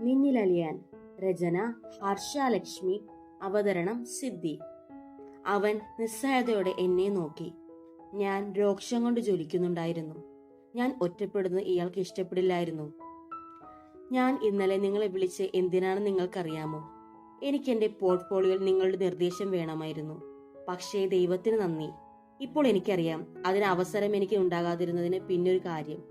നിന്നിലലിയാൻ രചന ഹർഷാലക്ഷ്മി അവതരണം സിദ്ധി. അവൻ നിസ്സഹായതയോടെ എന്നെ നോക്കി. ഞാൻ രോക്ഷം കൊണ്ട് ജ്വലിക്കുന്നുണ്ടായിരുന്നു. ഞാൻ ഒറ്റപ്പെടുന്നത് ഇയാൾക്ക് ഇഷ്ടപ്പെടില്ലായിരുന്നു. ഞാൻ ഇന്നലെ നിങ്ങളെ വിളിച്ച് എന്തിനാണ് നിങ്ങൾക്കറിയാമോ? എനിക്ക് എന്റെ പോർട്ട്ഫോളിയോയിൽ നിങ്ങളുടെ നിർദ്ദേശം വേണമായിരുന്നു. പക്ഷേ ദൈവത്തിന് നന്ദി. ഇപ്പോൾ എനിക്കറിയാം അതിന് അവസരം എനിക്ക് ഉണ്ടാകാതിരുന്നതിന് പിന്നൊരു കാര്യം.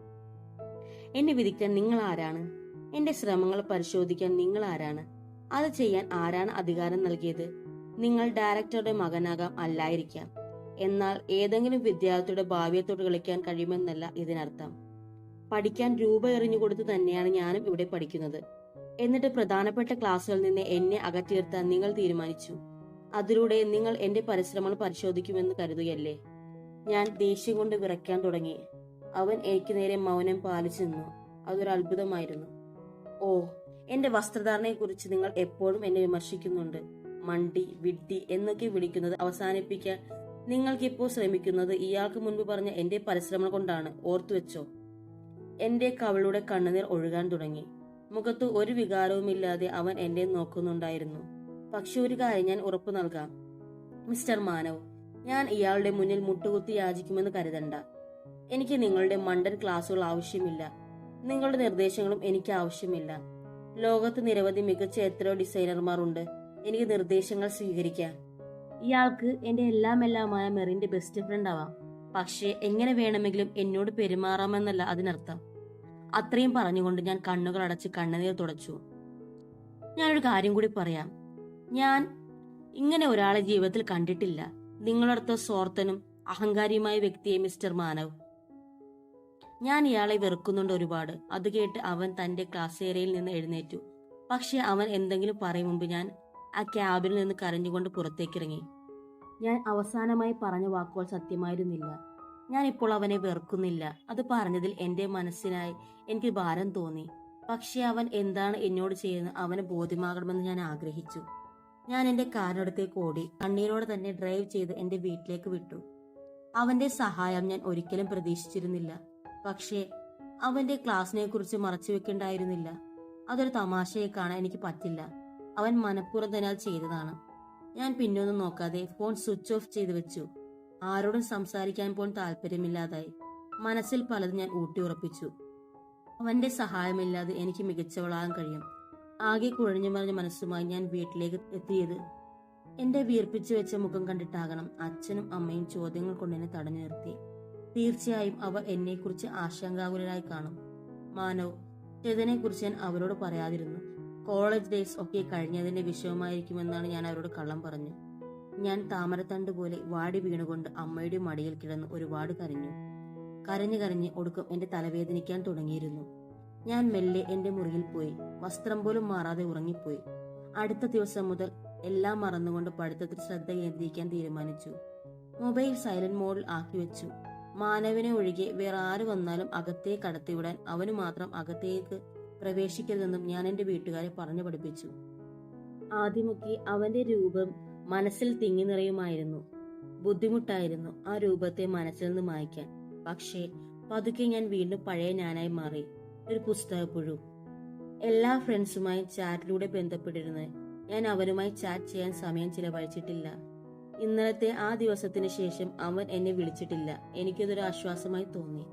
എന്നെ വിധിക്കാൻ നിങ്ങൾ ആരാണ്? എന്റെ ശ്രമങ്ങൾ പരിശോധിക്കാൻ നിങ്ങൾ ആരാണ്? അത് ചെയ്യാൻ ആരാണ് അധികാരം നൽകിയത്? നിങ്ങൾ ഡയറക്ടറുടെ മകനാകാം അല്ലായിരിക്കാം. എന്നാൽ ഏതെങ്കിലും വിദ്യാർത്ഥിയുടെ ഭാവിയത്തോട് കളിക്കാൻ കഴിയുമെന്നല്ല ഇതിനർത്ഥം. പഠിക്കാൻ രൂപ എറിഞ്ഞു കൊടുത്ത് തന്നെയാണ് ഞാനും ഇവിടെ പഠിക്കുന്നത്. എന്നിട്ട് പ്രധാനപ്പെട്ട ക്ലാസ്സുകളിൽ നിന്ന് എന്നെ അകറ്റിയിർത്താൻ നിങ്ങൾ തീരുമാനിച്ചു. അതിലൂടെ നിങ്ങൾ എന്റെ പരിശ്രമങ്ങൾ പരിശോധിക്കുമെന്ന് കരുതുകയല്ലേ? ഞാൻ ദേഷ്യം കൊണ്ട് വിറയ്ക്കാൻ തുടങ്ങി. അവൻ എനിക്ക് നേരെ മൗനം പാലിച്ചു നിന്നു. അതൊരു അത്ഭുതമായിരുന്നു ഓ എന്റെ വസ്ത്രധാരണയെ കുറിച്ച് നിങ്ങൾ എപ്പോഴും എന്നെ വിമർശിക്കുന്നുണ്ട്. മണ്ടി വിഡ്ഢി എന്നൊക്കെ വിളിക്കുന്നത് അവസാനിപ്പിക്കാൻ നിങ്ങൾക്കിപ്പോൾ ശ്രമിക്കുന്നത് ഇയാൾക്ക് മുൻപ് പറഞ്ഞ എന്റെ പരിശ്രമം കൊണ്ടാണ്. ഓർത്തു വെച്ചോ. എന്റെ കവളുടെ കണ്ണുനീർ ഒഴുകാൻ തുടങ്ങി. മുഖത്ത് ഒരു വികാരവുമില്ലാതെ അവൻ എന്നെ നോക്കുന്നുണ്ടായിരുന്നു. പക്ഷെ ഒരു കാര്യം ഞാൻ ഉറപ്പു നൽകാം. മിസ്റ്റർ മാനവ് ഞാൻ ഇയാളുടെ മുന്നിൽ മുട്ടുകുത്തി യാചിക്കുമെന്ന് കരുതണ്ട. എനിക്ക് നിങ്ങളുടെ മണ്ടൻ ക്ലാസ്സുകൾ ആവശ്യമില്ല. നിങ്ങളുടെ നിർദ്ദേശങ്ങളും എനിക്ക് ആവശ്യമില്ല. ലോകത്ത് നിരവധി മികച്ച എത്രയോ ഡിസൈനർമാരുണ്ട്. എനിക്ക് നിർദ്ദേശങ്ങൾ സ്വീകരിക്കാം. ഇയാൾക്ക് എന്റെ എല്ലാം എല്ലാമായ മെറിന്റെ ബെസ്റ്റ് ഫ്രണ്ട് ആവാം. പക്ഷേ എങ്ങനെ വേണമെങ്കിലും എന്നോട് പെരുമാറാമെന്നല്ല അതിനർത്ഥം. അത്രയും പറഞ്ഞുകൊണ്ട് ഞാൻ കണ്ണുകൾ അടച്ച് കണ്ണുനീർ തുടച്ചു. ഞാനൊരു കാര്യം കൂടി പറയാം. ഞാൻ ഇങ്ങനെ ഒരാളെ ജീവിതത്തിൽ കണ്ടിട്ടില്ല. നിങ്ങളടുത്ത സ്വാർത്ഥനും അഹങ്കാരിയുമായ വ്യക്തിയെ മിസ്റ്റർ മാനവ്. ഞാൻ ഇയാളെ വെറുക്കുന്നുണ്ട് ഒരുപാട്. അത് കേട്ട് അവൻ തന്റെ ക്ലാസ് ഏരിയയിൽ നിന്ന് എഴുന്നേറ്റു. പക്ഷെ അവൻ എന്തെങ്കിലും പറയും മുമ്പ് ഞാൻ ആ ക്യാബിൽ നിന്ന് കരഞ്ഞുകൊണ്ട് പുറത്തേക്കിറങ്ങി. ഞാൻ അവസാനമായി പറഞ്ഞ വാക്കുകൾ സത്യമായിരുന്നില്ല. ഞാൻ ഇപ്പോൾ അവനെ വെറുക്കുന്നില്ല. അത് പറഞ്ഞതിൽ എന്റെ മനസ്സിനായി എനിക്ക് ഭാരം തോന്നി. പക്ഷേ അവൻ എന്താണ് എന്നോട് ചെയ്യുന്നത് അവന് ബോധ്യമാകണമെന്ന് ഞാൻ ആഗ്രഹിച്ചു. ഞാൻ എന്റെ കാറിനടുത്തേക്ക് ഓടി കണ്ണീരോടെ തന്നെ ഡ്രൈവ് ചെയ്ത് എന്റെ വീട്ടിലേക്ക് വിട്ടു. അവന്റെ സഹായം ഞാൻ ഒരിക്കലും പ്രതീക്ഷിച്ചിരുന്നില്ല. പക്ഷേ അവന്റെ ക്ലാസ്സിനെ കുറിച്ച് മറച്ചു വെക്കേണ്ടായിരുന്നില്ല. അതൊരു തമാശയെ കാണാൻ എനിക്ക് പറ്റില്ല. അവൻ മനഃപൂർവം തന്നെ അത് ചെയ്തതാണ്. ഞാൻ പിന്നൊന്നും നോക്കാതെ ഫോൺ സ്വിച്ച് ഓഫ് ചെയ്തു വെച്ചു. ആരോടും സംസാരിക്കാൻ പോലും താല്പര്യമില്ലാതായി. മനസ്സിൽ പലതും ഞാൻ ഊട്ടിയുറപ്പിച്ചു അവന്റെ സഹായമില്ലാതെ എനിക്ക് മികച്ചവളാകാൻ കഴിയും. ആകെ കുഴഞ്ഞു മറിഞ്ഞ മനസ്സുമായി ഞാൻ വീട്ടിലേക്ക് എത്തിയത്. എന്റെ വീർപ്പിച്ചു വെച്ച മുഖം കണ്ടിട്ടാകണം അച്ഛനും അമ്മയും ചോദ്യങ്ങൾ കൊണ്ട് എന്നെ തടഞ്ഞു നിർത്തി. തീർച്ചയായും അവർ എന്നെക്കുറിച്ച് ആശങ്കാകുലരായി കാണും. മാനവ് ചേതനെ കുറിച്ച് ഞാൻ അവരോട് പറയാതിരുന്നു. കോളേജ് ഡേയ്സ് ഒക്കെ കഴിഞ്ഞതിന്റെ വിഷയമായിരിക്കുമെന്നാണ് ഞാൻ അവരോട് കള്ളം പറഞ്ഞു. ഞാൻ താമരത്തണ്ട് പോലെ വാടി വീണുകൊണ്ട് അമ്മയുടെ മടിയിൽ കിടന്ന് ഒരുപാട് കരഞ്ഞു. കരഞ്ഞു കരഞ്ഞ് ഒടുക്കം എന്റെ തലവേദനിക്കാൻ തുടങ്ങിയിരുന്നു. ഞാൻ മെല്ലെ എന്റെ മുറിയിൽ പോയി. വസ്ത്രം പോലും മാറാതെ ഉറങ്ങിപ്പോയി. അടുത്ത ദിവസം മുതൽ എല്ലാം മറന്നുകൊണ്ട് പഠിത്തത്തിൽ ശ്രദ്ധ കേന്ദ്രീകരിക്കാൻ തീരുമാനിച്ചു. മൊബൈൽ സൈലന്റ് മോഡിൽ ആക്കി വെച്ചു. മാനവനെ ഒഴികെ വേറെ ആര് വന്നാലും അകത്തേക്ക് കടത്തിവിടാൻ അവന് മാത്രം അകത്തേക്ക് പ്രവേശിക്കരുതെന്നും ഞാൻ എന്റെ വീട്ടുകാരെ പറഞ്ഞു പഠിപ്പിച്ചു. ആദ്യമൊക്കെ അവന്റെ രൂപം മനസ്സിൽ തിങ്ങി നിറയുമായിരുന്നു. ബുദ്ധിമുട്ടായിരുന്നു ആ രൂപത്തെ മനസ്സിൽ നിന്ന് മായ്ക്കാൻ. പക്ഷേ പതുക്കെ ഞാൻ വീണ്ടും പഴയ ഞാനായി മാറി. ഒരു പുസ്തകപ്പുഴു. എല്ലാ ഫ്രണ്ട്സുമായി ചാറ്റിലൂടെ ബന്ധപ്പെട്ടിരുന്നത് ഞാൻ അവരുമായി ചാറ്റ് ചെയ്യാൻ സമയം ചിലവഴിച്ചിട്ടില്ല. ഇന്നലത്തെ ആ ദിവസത്തിന് ശേഷം അവൻ എന്നെ വിളിച്ചിട്ടില്ല. എനിക്കതൊരു ആശ്വാസമായി തോന്നി.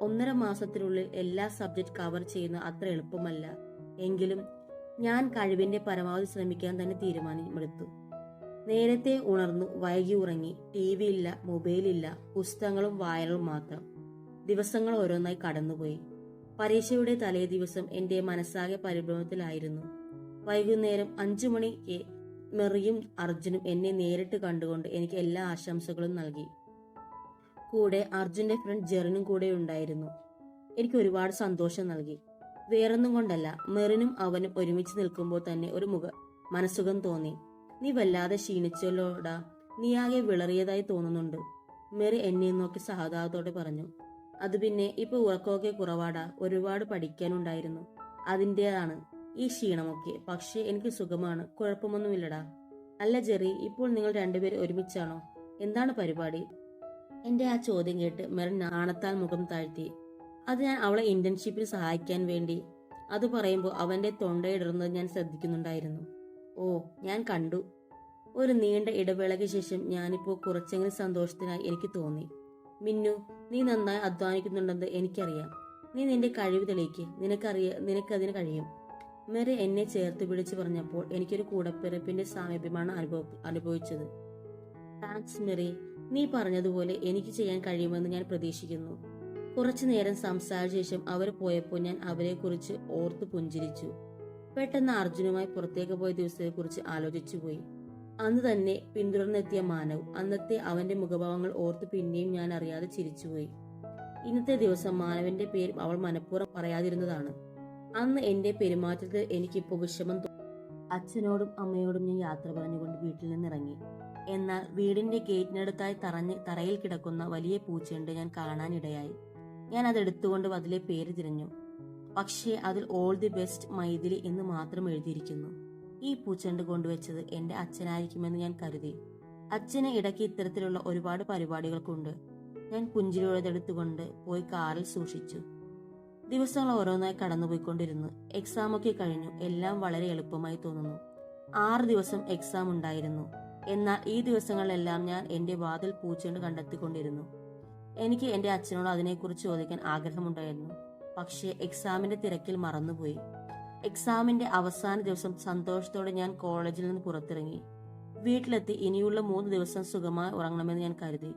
ഒന്നര മാസത്തിനുള്ളിൽ എല്ലാ സബ്ജക്ട് കവർ ചെയ്യുന്ന അത്ര എളുപ്പമല്ല. എങ്കിലും ഞാൻ കഴിവിന്റെ പരമാവധി ശ്രമിക്കാൻ തന്നെ തീരുമാനമെടുത്തു. നേരത്തെ ഉണർന്നു വൈകി ഉറങ്ങി. ടി വി ഇല്ല മൊബൈലില്ല പുസ്തകങ്ങളും വായനകളും മാത്രം. ദിവസങ്ങൾ ഓരോന്നായി കടന്നുപോയി. പരീക്ഷയുടെ തലേ ദിവസം എന്റെ മനസ്സാകെ പരിഭ്രമത്തിലായിരുന്നു. വൈകുന്നേരം അഞ്ചു മണിക്ക് മെറിയും അർജുനും എന്നെ നേരിട്ട് കണ്ടുകൊണ്ട് എനിക്ക് എല്ലാ ആശംസകളും നൽകി. കൂടെ അർജുന്റെ ഫ്രണ്ട് ജെറിനും കൂടെ ഉണ്ടായിരുന്നു. എനിക്ക് ഒരുപാട് സന്തോഷം നൽകി. വേറൊന്നും കൊണ്ടല്ല മെറിനും അവനും ഒരുമിച്ച് നിൽക്കുമ്പോൾ തന്നെ ഒരു മുഖ മനസ്സുഖം തോന്നി. നീ വല്ലാതെ ക്ഷീണിച്ചല്ലോടാ. ആകെ വിളറിയതായി തോന്നുന്നുണ്ട് മെറി എന്നെ നോക്കി സഹതാപത്തോടെ പറഞ്ഞു. അത് പിന്നെ ഇപ്പൊ ഉറക്കമൊക്കെ കുറവാടാ. ഒരുപാട് പഠിക്കാനുണ്ടായിരുന്നു. അതിന്റെതാണ് ഈ ക്ഷീണമൊക്കെ. പക്ഷേ എനിക്ക് സുഖമാണ്. കുഴപ്പമൊന്നുമില്ലടാ. അല്ല ജെറി ഇപ്പോൾ നിങ്ങൾ രണ്ടുപേരും ഒരുമിച്ചാണോ? എന്താണ് പരിപാടി? എന്റെ ആ ചോദ്യം കേട്ട് മെറിൻ നാണത്താൽ മുഖം താഴ്ത്തി. അത് ഞാൻ അവളെ ഇന്റേൺഷിപ്പിൽ സഹായിക്കാൻ വേണ്ടി. അത് പറയുമ്പോൾ അവന്റെ തൊണ്ടയിടുന്നത് ഞാൻ ശ്രദ്ധിക്കുന്നുണ്ടായിരുന്നു. ഓ ഞാൻ കണ്ടു. ഒരു നീണ്ട ഇടവേളയ്ക്ക് ശേഷം ഞാനിപ്പോൾ കുറച്ചെങ്കിലും സന്തോഷത്തിനായി എനിക്ക് തോന്നി. മിന്നു നീ നന്നായി അധ്വാനിക്കുന്നുണ്ടെന്ന് എനിക്കറിയാം. നീ നിന്റെ കഴിവ് തെളിയിക്ക്. നിനക്കറിയ നിനക്കതിന് കഴിയും. മെറി എന്നെ ചേർത്ത് പിടിച്ച് പറഞ്ഞപ്പോൾ എനിക്കൊരു കൂടപ്പിറപ്പിന്റെ സാമീപ്യമാണ് അനുഭവ അനുഭവിച്ചത്. താങ്ക്സ് മെറി നീ പറഞ്ഞതുപോലെ എനിക്ക് ചെയ്യാൻ കഴിയുമെന്ന് ഞാൻ പ്രതീക്ഷിക്കുന്നു. കുറച്ചു നേരം സംസാരിച്ച ശേഷം അവർ പോയപ്പോൾ ഞാൻ അവരെക്കുറിച്ച് ഓർത്ത് പുഞ്ചിരിച്ചു. പെട്ടെന്ന് അർജുനുമായി പുറത്തേക്ക് പോയ ദിവസത്തെക്കുറിച്ച് ആലോചിച്ചു പോയി. അന്ന് തന്നെ പിന്തുടർന്നെത്തിയ മാനവ് അന്നത്തെ അവന്റെ മുഖഭാവങ്ങൾ ഓർത്ത് പിന്നെയും ഞാൻ അറിയാതെ ചിരിച്ചുപോയി ഇന്നത്തെ ദിവസം മാനവന്റെ പേര് അവൾ മനഃപൂർവം പറയാതിരുന്നതാണ്. അന്ന് എന്റെ പെരുമാറ്റത്തിൽ എനിക്കിപ്പോൾ വിഷമം അച്ഛനോടും അമ്മയോടും ഞാൻ യാത്ര പറഞ്ഞുകൊണ്ട് വീട്ടിൽ നിന്ന് ഇറങ്ങി എന്നാൽ വീടിന്റെ ഗേറ്റിനടുത്തായി തറഞ്ഞ് തറയിൽ കിടക്കുന്ന വലിയ പൂച്ചയുണ്ട് ഞാൻ കാണാനിടയായി. ഞാൻ അത് എടുത്തുകൊണ്ട് അതിലെ പേര് തിരഞ്ഞു. പക്ഷേ അതിൽ ഓൾ ദി ബെസ്റ്റ് മൈഥിലി എന്ന് മാത്രം എഴുതിയിരിക്കുന്നു. ഈ പൂച്ചണ്ട് കൊണ്ടുവച്ചത് എന്റെ അച്ഛനായിരിക്കുമെന്ന് ഞാൻ കരുതി. അച്ഛന് ഇടയ്ക്ക് ഇത്തരത്തിലുള്ള ഒരുപാട് പരിപാടികൾക്കുണ്ട്. ഞാൻ പുഞ്ചിരിയോടെടുത്തുകൊണ്ട് പോയി കാറിൽ സൂക്ഷിച്ചു. ദിവസങ്ങൾ ഓരോന്നായി കടന്നുപോയിക്കൊണ്ടിരുന്നു. എക്സാം ഒക്കെ കഴിഞ്ഞു. എല്ലാം വളരെ എളുപ്പമായി തോന്നുന്നു. ആറ് ദിവസം എക്സാം ഉണ്ടായിരുന്നു. എന്നാൽ ഈ ദിവസങ്ങളിലെല്ലാം ഞാൻ എന്റെ വാതിൽ പൂച്ചണ്ട് കണ്ടെത്തിക്കൊണ്ടിരുന്നു. എനിക്ക് എന്റെ അച്ഛനോട് അതിനെക്കുറിച്ച് ചോദിക്കാൻ ആഗ്രഹമുണ്ടായിരുന്നു. പക്ഷേ എക്സാമിന്റെ തിരക്കിൽ മറന്നുപോയി. എക്സാമിന്റെ അവസാന ദിവസം സന്തോഷത്തോടെ ഞാൻ കോളേജിൽ നിന്ന് പുറത്തിറങ്ങി. വീട്ടിലെത്തി ഇനിയുള്ള മൂന്ന് ദിവസം സുഖമായി ഉറങ്ങണമെന്ന് ഞാൻ കരുതി.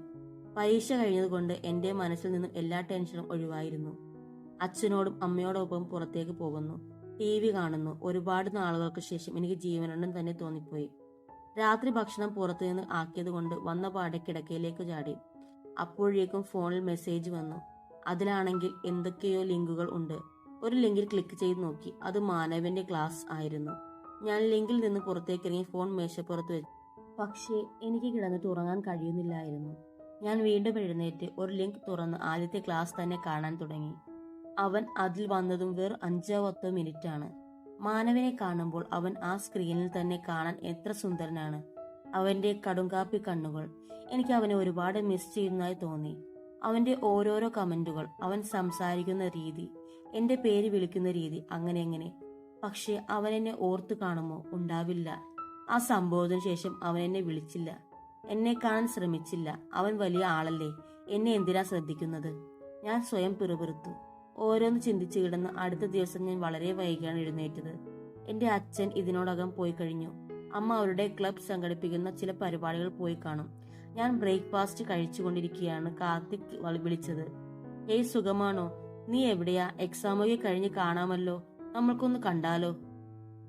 പരീക്ഷ കഴിഞ്ഞതുകൊണ്ട് എന്റെ മനസ്സിൽ നിന്നും എല്ലാ ടെൻഷനും ഒഴിവായിരുന്നു. അച്ഛനോടും അമ്മയോടൊപ്പം പുറത്തേക്ക് പോകുന്നു. ടി വി കാണുന്നു. ഒരുപാട് നാളുകൾക്ക് ശേഷം എനിക്ക് ജീവനുണ്ടെന്ന് തന്നെ തോന്നിപ്പോയി. രാത്രി ഭക്ഷണം പുറത്തു നിന്ന് ആക്കിയതുകൊണ്ട് വന്ന പാടെ കിടക്കയിലേക്ക് ചാടി. അപ്പോഴേക്കും ഫോണിൽ മെസ്സേജ് വന്നു. അതിലാണെങ്കിൽ എന്തൊക്കെയോ ലിങ്കുകൾ ഉണ്ട്. ഒരു ലിങ്കിൽ ക്ലിക്ക് ചെയ്ത് നോക്കി. അത് മാനവന്റെ ക്ലാസ് ആയിരുന്നു. ഞാൻ ലിങ്കിൽ നിന്ന് പുറത്തേക്കിറങ്ങി ഫോൺ മേശപ്പുറത്ത് വെച്ചു. പക്ഷേ എനിക്ക് കിടന്നിട്ട് ഉറങ്ങാൻ കഴിയുന്നില്ലായിരുന്നു. ഞാൻ വീണ്ടും എഴുന്നേറ്റ് ഒരു ലിങ്ക് തുറന്ന് ആദ്യത്തെ ക്ലാസ് തന്നെ കാണാൻ തുടങ്ങി. അവൻ അതിൽ വന്നതും വെറും അഞ്ചോ പത്തോ മിനിറ്റാണ്. മാനവനെ കാണുമ്പോൾ അവൻ ആ സ്ക്രീനിൽ തന്നെ കാണാൻ എത്ര സുന്ദരനാണ്. അവന്റെ കടുങ്കാപ്പി കണ്ണുകൾ. എനിക്ക് അവനെ ഒരുപാട് മിസ് ചെയ്യുന്നതായി തോന്നി. അവന്റെ ഓരോരോ കമന്റുകൾ അവൻ സംസാരിക്കുന്ന രീതി എന്റെ പേര് വിളിക്കുന്ന രീതി അങ്ങനെ എങ്ങനെ പക്ഷെ അവൻ എന്നെ ഓർത്തു കാണുമോ? ഉണ്ടാവില്ല. ആ സംഭവത്തിന് ശേഷം അവൻ എന്നെ വിളിച്ചില്ല. എന്നെ കാണാൻ ശ്രമിച്ചില്ല. അവൻ വലിയ ആളല്ലേ? എന്നെ എന്തിനാ ശ്രദ്ധിക്കുന്നത്? ഞാൻ സ്വയം പിറുപിറുത്തു. ഓരോന്ന് ചിന്തിച്ചു കിടന്ന് അടുത്ത ദിവസം ഞാൻ വളരെ വൈകിയാണ് എഴുന്നേറ്റത്. എന്റെ അച്ഛൻ ഇതിനോടകം പോയി കഴിഞ്ഞു. അമ്മ അവരുടെ ക്ലബ് സംഘടിപ്പിക്കുന്ന ചില പരിപാടികൾ പോയി കാണും. ഞാൻ ബ്രേക്ക്ഫാസ്റ്റ് കഴിച്ചുകൊണ്ടിരിക്കുകയാണ് കാർത്തിക് വള- വിളിച്ചത്. ഏയ് സുഖമാണോ? നീ എവിടെയാ? എക്സാമൊക്കെ കഴിഞ്ഞ് കാണാമല്ലോ. നമ്മൾക്കൊന്ന് കണ്ടാലോ?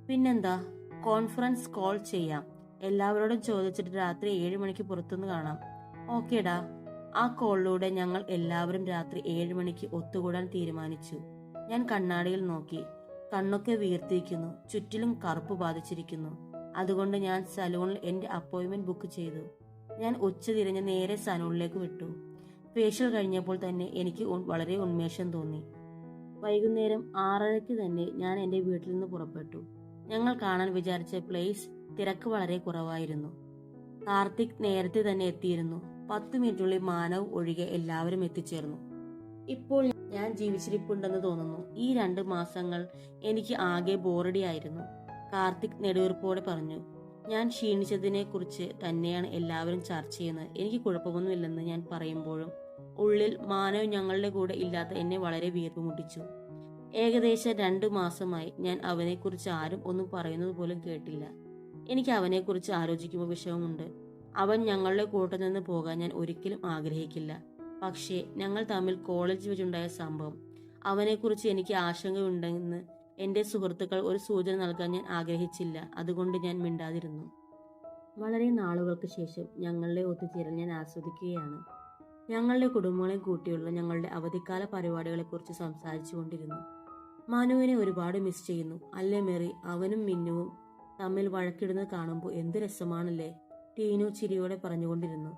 പിന്നെന്താ? കോൺഫറൻസ് കോൾ ചെയ്യാം. എല്ലാവരോടും ചോദിച്ചിട്ട് രാത്രി ഏഴ് മണിക്ക് പുറത്തുനിന്ന് കാണാം. ഓക്കേടാ. ആ കോളിലൂടെ ഞങ്ങൾ എല്ലാവരും രാത്രി ഏഴ് മണിക്ക് ഒത്തുകൂടാൻ തീരുമാനിച്ചു. ഞാൻ കണ്ണാടിയിൽ നോക്കി. കണ്ണൊക്കെ വീർത്തിരിക്കുന്നു. ചുറ്റിലും കറുപ്പ് ബാധിച്ചിരിക്കുന്നു. അതുകൊണ്ട് ഞാൻ സലൂണിൽ എന്റെ അപ്പോയിന്റ്മെന്റ് ബുക്ക് ചെയ്തു. ഞാൻ ഉച്ച തിരിഞ്ഞ് നേരെ സലൂണിലേക്ക് വിട്ടു. ഫേഷ്യൽ കഴിഞ്ഞപ്പോൾ തന്നെ എനിക്ക് വളരെ ഉന്മേഷം തോന്നി. വൈകുന്നേരം ആറരയ്ക്ക് തന്നെ ഞാൻ എന്റെ വീട്ടിൽ നിന്ന് പുറപ്പെട്ടു. ഞങ്ങൾ കാണാൻ വിചാരിച്ച പ്ലേസ് തിരക്ക് വളരെ കുറവായിരുന്നു. കാർത്തിക് നേരത്തെ തന്നെ എത്തിയിരുന്നു. പത്ത് മിനിറ്റുള്ളിൽ മാനവ് ഒഴികെ എല്ലാവരും എത്തിച്ചേർന്നു. ഇപ്പോൾ ഞാൻ ജീവിച്ചിരിപ്പുണ്ടെന്ന് തോന്നുന്നു. ഈ രണ്ട് മാസങ്ങൾ എനിക്ക് ആകെ ബോറടിയായിരുന്നു. കാർത്തിക് നെടുവീർപ്പോടെ പറഞ്ഞു ഞാൻ ക്ഷീണിച്ചതിനെ കുറിച്ച് തന്നെയാണ് എല്ലാവരും ചർച്ച ചെയ്യുന്നത്. എനിക്ക് കുഴപ്പമൊന്നുമില്ലെന്ന് ഞാൻ പറയുമ്പോഴും ഉള്ളിൽ മാനവ് ഞങ്ങളുടെ കൂടെ ഇല്ലാത്ത എന്നെ വളരെ വീർപ്പ് മുട്ടിച്ചു. ഏകദേശം രണ്ടു മാസമായി ഞാൻ അവനെക്കുറിച്ച് ആരും ഒന്നും പറയുന്നത് പോലും കേട്ടില്ല. എനിക്ക് അവനെക്കുറിച്ച് ആലോചിക്കുമ്പോൾ വിഷമമുണ്ട്. അവൻ ഞങ്ങളുടെ കൂട്ടത്തിൽ നിന്ന് പോകാൻ ഞാൻ ഒരിക്കലും ആഗ്രഹിക്കില്ല. പക്ഷേ ഞങ്ങൾ തമ്മിൽ കോളേജ് വെച്ചുണ്ടായ സംഭവം. അവനെക്കുറിച്ച് എനിക്ക് ആശങ്കയുണ്ടെന്ന് എന്റെ സുഹൃത്തുക്കൾ ഒരു സൂചന നൽകാൻ ഞാൻ ആഗ്രഹിച്ചില്ല. അതുകൊണ്ട് ഞാൻ മിണ്ടാതിരുന്നു. വളരെ നാളുകൾക്ക് ശേഷം ഞങ്ങളുടെ ഒത്തുചേരൽ ഞാൻ ആസ്വദിക്കുകയാണ്. ഞങ്ങളുടെ കുടുംബങ്ങളെ കൂട്ടിയുള്ള ഞങ്ങളുടെ അവധിക്കാല പരിപാടികളെക്കുറിച്ച് സംസാരിച്ചു കൊണ്ടിരുന്നു. മനുവിനെ ഒരുപാട് മിസ് ചെയ്യുന്നു. അല്ലേ മേറി? അവനും മിന്നുവും തമ്മിൽ വഴക്കിടുന്നത് കാണുമ്പോൾ എന്ത് രസമാണല്ലേ? ടീനു ചിരിയോടെ പറഞ്ഞുകൊണ്ടിരുന്നു.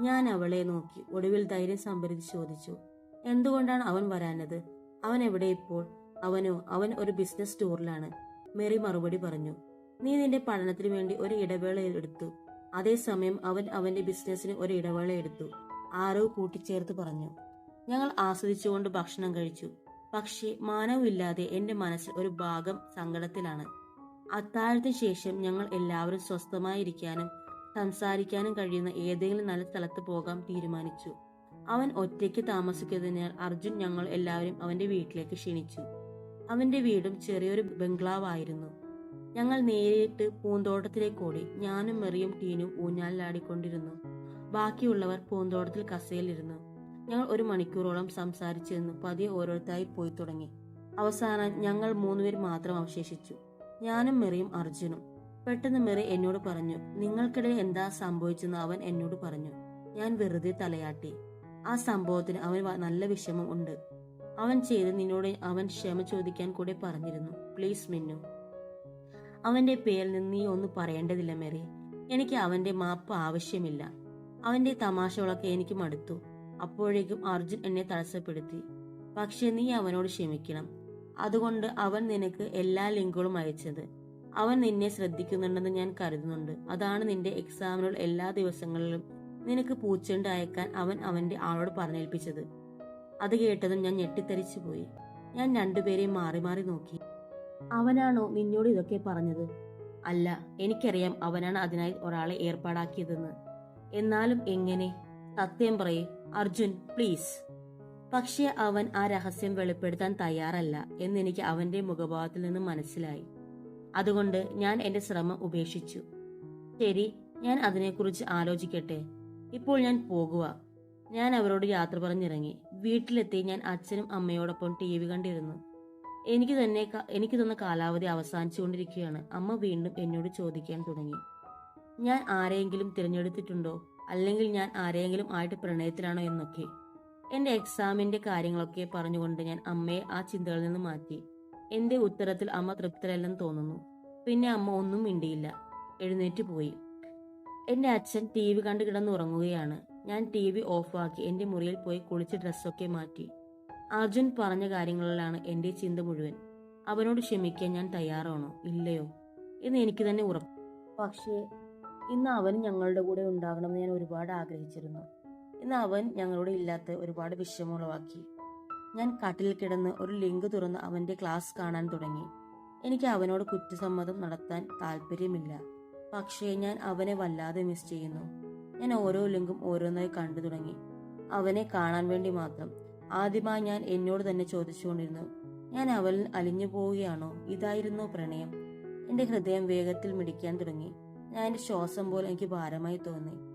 ഞാൻ അവളെ നോക്കി ഒടുവിൽ ധൈര്യം സംഭരിച്ച് ചോദിച്ചു എന്തുകൊണ്ടാണ് അവൻ വരാനത് അവൻ എവിടെ ഇപ്പോൾ? അവനോ അവൻ ഒരു ബിസിനസ് ടൂറിലാണ് മേരി മറുപടി പറഞ്ഞു നീ നിന്റെ പഠനത്തിന് വേണ്ടി ഒരു ഇടവേള എടുത്തു. അതേസമയം അവൻ അവന്റെ ബിസിനസ്സിന് ഒരു ഇടവേള എടുത്തു ആരോ കൂട്ടിച്ചേർത്ത് പറഞ്ഞു. ഞങ്ങൾ ആസ്വദിച്ചുകൊണ്ട് ഭക്ഷണം കഴിച്ചു. പക്ഷേ മാനവില്ലാതെ എന്റെ മനസ്സിൽ ഒരു ഭാഗം സങ്കടത്തിലാണ്. അത്താഴത്തിന് ശേഷം ഞങ്ങൾ എല്ലാവരും സ്വസ്ഥമായിരിക്കാനും സംസാരിക്കാനും കഴിയുന്ന ഏതെങ്കിലും നല്ല സ്ഥലത്ത് പോകാൻ തീരുമാനിച്ചു. അവൻ ഒറ്റയ്ക്ക് താമസിക്കുന്നതിനാൽ അർജുൻ ഞങ്ങൾ എല്ലാവരും അവന്റെ വീട്ടിലേക്ക് ക്ഷണിച്ചു. അവന്റെ വീടും ചെറിയൊരു ബംഗ്ലാവായിരുന്നു. ഞങ്ങൾ നേരിട്ട് പൂന്തോട്ടത്തിലേക്ക് ഓടി. ഞാനും മെറിയും ടീനും ഊഞ്ഞാലിലാടിക്കൊണ്ടിരുന്നു. ബാക്കിയുള്ളവർ പൂന്തോട്ടത്തിൽ കസയിലിരുന്നു ഞങ്ങൾ ഒരു മണിക്കൂറോളം സംസാരിച്ചിരുന്നു. പതിയെ ഓരോരുത്തരായി പോയി തുടങ്ങി. അവസാനം ഞങ്ങൾ മൂന്നുപേർ മാത്രം അവശേഷിച്ചു. ഞാനും മെറിയും അർജുനും. പെട്ടെന്ന് മെറി എന്നോട് പറഞ്ഞു നിങ്ങൾക്കിടയിൽ എന്താ സംഭവിച്ചെന്ന് അവൻ എന്നോട് പറഞ്ഞു. ഞാൻ വെറുതെ തലയാട്ടി. ആ സംഭവത്തിന് അവൻ നല്ല വിഷമം ഉണ്ട്. അവൻ ചെയ്ത് നിന്നോട് അവൻ ക്ഷമ ചോദിക്കാൻ കൂടെ പറഞ്ഞിരുന്നു. പ്ലീസ് മിന്നു. അവന്റെ പേരിൽ നിന്ന് നീ ഒന്നും പറയേണ്ടതില്ല മെറി. എനിക്ക് അവന്റെ മാപ്പ് ആവശ്യമില്ല. അവന്റെ തമാശകളൊക്കെ എനിക്ക് മടുത്തു. അപ്പോഴേക്കും അർജുൻ എന്നെ തടസ്സപ്പെടുത്തി. പക്ഷെ നീ അവനോട് ക്ഷമിക്കണം. അതുകൊണ്ട് അവൻ നിനക്ക് എല്ലാ ലിങ്കുകളും അയച്ചത്. അവൻ നിന്നെ ശ്രദ്ധിക്കുന്നുണ്ടെന്ന് ഞാൻ കരുതുന്നുണ്ട്. അതാണ് നിന്റെ എക്സാമിനുള്ള എല്ലാ ദിവസങ്ങളിലും നിനക്ക് പൂച്ചെണ്ട് അയക്കാൻ അവൻ അവന്റെ ആളോട് പറഞ്ഞേൽപ്പിച്ചത്. അത് കേട്ടതും ഞാൻ ഞെട്ടിത്തരിച്ചു പോയി. ഞാൻ രണ്ടുപേരെയും മാറി മാറി നോക്കി. അവനാണോ നിന്നോട് ഇതൊക്കെ പറഞ്ഞത്? അല്ല എനിക്കറിയാം അവനാണ് അതിനായി ഒരാളെ ഏർപ്പാടാക്കിയതെന്ന്. എന്നാലും എങ്ങനെ? സത്യം പറയേ അർജുൻ പ്ലീസ്. പക്ഷേ അവൻ ആ രഹസ്യം വെളിപ്പെടുത്താൻ തയ്യാറല്ല എന്നെനിക്ക് അവന്റെ മുഖഭാവത്തിൽ നിന്ന് മനസ്സിലായി. അതുകൊണ്ട് ഞാൻ എന്റെ ശ്രമം ഉപേക്ഷിച്ചു. ശരി ഞാൻ അതിനെക്കുറിച്ച് ആലോചിക്കട്ടെ. ഇപ്പോൾ ഞാൻ പോകുക. ഞാൻ അവരോട് യാത്ര പറഞ്ഞിറങ്ങി. വീട്ടിലെത്തി ഞാൻ അച്ഛനും അമ്മയോടൊപ്പം ടി വി കണ്ടിരുന്നു. എനിക്ക് തന്നെ എനിക്ക് തന്ന കാലാവധി അവസാനിച്ചുകൊണ്ടിരിക്കുകയാണ്. അമ്മ വീണ്ടും എന്നോട് ചോദിക്കാൻ തുടങ്ങി. ഞാൻ ആരെയെങ്കിലും തിരഞ്ഞെടുത്തിട്ടുണ്ടോ? അല്ലെങ്കിൽ ഞാൻ ആരെയെങ്കിലും ആയിട്ട് പ്രണയത്തിലാണോ എന്നൊക്കെ. എന്റെ എക്സാമിന്റെ കാര്യങ്ങളൊക്കെ പറഞ്ഞുകൊണ്ട് ഞാൻ അമ്മയെ ആ ചിന്തകളിൽ നിന്ന് മാറ്റി. എന്റെ ഉത്തരത്തിൽ അമ്മ തൃപ്തരല്ലെന്ന് തോന്നുന്നു. പിന്നെ അമ്മ ഒന്നും മിണ്ടിയില്ല. എഴുന്നേറ്റ് പോയി. എന്റെ അച്ഛൻ ടി വി കണ്ട് കിടന്നുറങ്ങുകയാണ്. ഞാൻ ടി വി ഓഫാക്കി എന്റെ മുറിയിൽ പോയി കുളിച്ച് ഡ്രസ്സൊക്കെ മാറ്റി. അർജുൻ പറഞ്ഞ കാര്യങ്ങളിലാണ് എന്റെ ചിന്ത മുഴുവൻ. അവനോട് ക്ഷമിക്കാൻ ഞാൻ തയ്യാറാണോ? ഇല്ലയോ? എന്ന് എനിക്ക് തന്നെ ഉറപ്പ്. പക്ഷേ ഇന്ന് അവൻ ഞങ്ങളുടെ കൂടെ ഉണ്ടാകണമെന്ന് ഞാൻ ഒരുപാട് ആഗ്രഹിച്ചിരുന്നു. ഇന്ന് അവൻ ഞങ്ങളുടെ ഇല്ലാത്ത ഒരുപാട് വിഷമമുളവാക്കി ഞാൻ കാട്ടിൽ കിടന്ന് ഒരു ലിങ്ക് തുറന്ന് അവന്റെ ക്ലാസ് കാണാൻ തുടങ്ങി. എനിക്ക് അവനോട് കുറ്റസമ്മതം നടത്താൻ താല്പര്യമില്ല. പക്ഷേ ഞാൻ അവനെ വല്ലാതെ മിസ് ചെയ്യുന്നു. ഞാൻ ഓരോ ലിങ്കും ഓരോന്നായി കണ്ടു തുടങ്ങി. അവനെ കാണാൻ വേണ്ടി മാത്രം. ആദ്യമായി ഞാൻ എന്നോട് തന്നെ ചോദിച്ചുകൊണ്ടിരുന്നു ഞാൻ അവനിൽ അലിഞ്ഞു പോവുകയാണോ? ഇതായിരുന്നു പ്രണയം. എന്റെ ഹൃദയം വേഗത്തിൽ മിടിക്കാൻ തുടങ്ങി. ഞാൻ എന്റെ ശ്വാസം പോലെ എനിക്ക് ഭാരമായി തോന്നി.